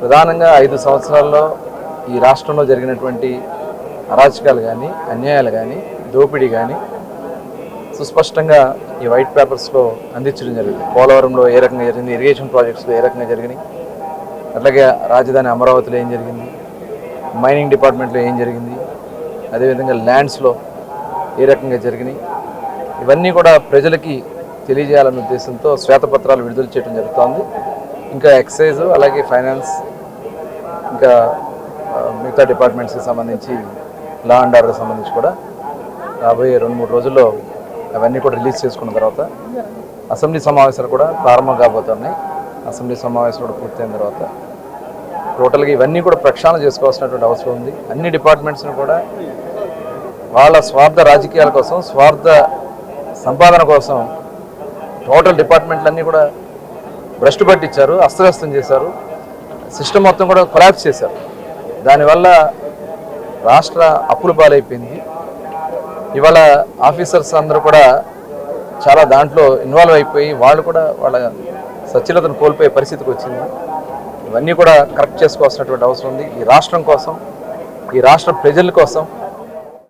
ప్రధానంగా ఐదు సంవత్సరాల్లో ఈ రాష్ట్రంలో జరిగినటువంటి అరాచకాలు కానీ అన్యాయాలు కానీ దోపిడీ కానీ సుస్పష్టంగా ఈ వైట్ పేపర్స్లో అందించడం జరిగింది. పోలవరంలో ఏ రకంగా జరిగింది ఇరిగేషన్ ప్రాజెక్ట్స్లో ఏ రకంగా జరిగినాయి అట్లాగే రాజధాని అమరావతిలో ఏం జరిగింది మైనింగ్ డిపార్ట్మెంట్లో ఏం జరిగింది అదేవిధంగా ల్యాండ్స్లో ఏ రకంగా జరిగినాయి ఇవన్నీ కూడా ప్రజలకి తెలియజేయాలనే ఉద్దేశంతో శ్వేతపత్రాలు విడుదల చేయడం జరుగుతోంది. ఇంకా ఎక్సైజ్ అలాగే ఫైనాన్స్ ఇంకా మిగతా డిపార్ట్మెంట్స్కి సంబంధించి లా అండ్ ఆర్డర్కి సంబంధించి కూడా రాబోయే రెండు మూడు రోజుల్లో అవన్నీ కూడా రిలీజ్ చేసుకున్న తర్వాత అసెంబ్లీ సమావేశాలు కూడా ప్రారంభం కాబోతున్నాయి. అసెంబ్లీ సమావేశాలు కూడా పూర్తయిన తర్వాత టోటల్గా ఇవన్నీ కూడా ప్రక్షాళన చేసుకోవాల్సినటువంటి అవసరం ఉంది. అన్ని డిపార్ట్మెంట్స్ని కూడా వాళ్ళ స్వార్థ రాజకీయాల కోసం స్వార్థ సంపాదన కోసం టోటల్ డిపార్ట్మెంట్లన్నీ కూడా భ్రష్టు పట్టించారు అస్తవ్యస్తం చేశారు. సిస్టమ్ మొత్తం కూడా కొలాప్స్ చేశారు. దానివల్ల రాష్ట్ర అప్పుల పాలైపోయింది. ఇవాళ ఆఫీసర్స్ అందరూ కూడా చాలా దాంట్లో ఇన్వాల్వ్ అయిపోయి వాళ్ళు కూడా వాళ్ళ సచ్ఛిలతను కోల్పోయే పరిస్థితికి వచ్చింది. ఇవన్నీ కూడా కరెక్ట్ చేసుకోవాల్సినటువంటి అవసరం ఉంది. ఈ రాష్ట్రం కోసం ఈ రాష్ట్ర ప్రజల కోసం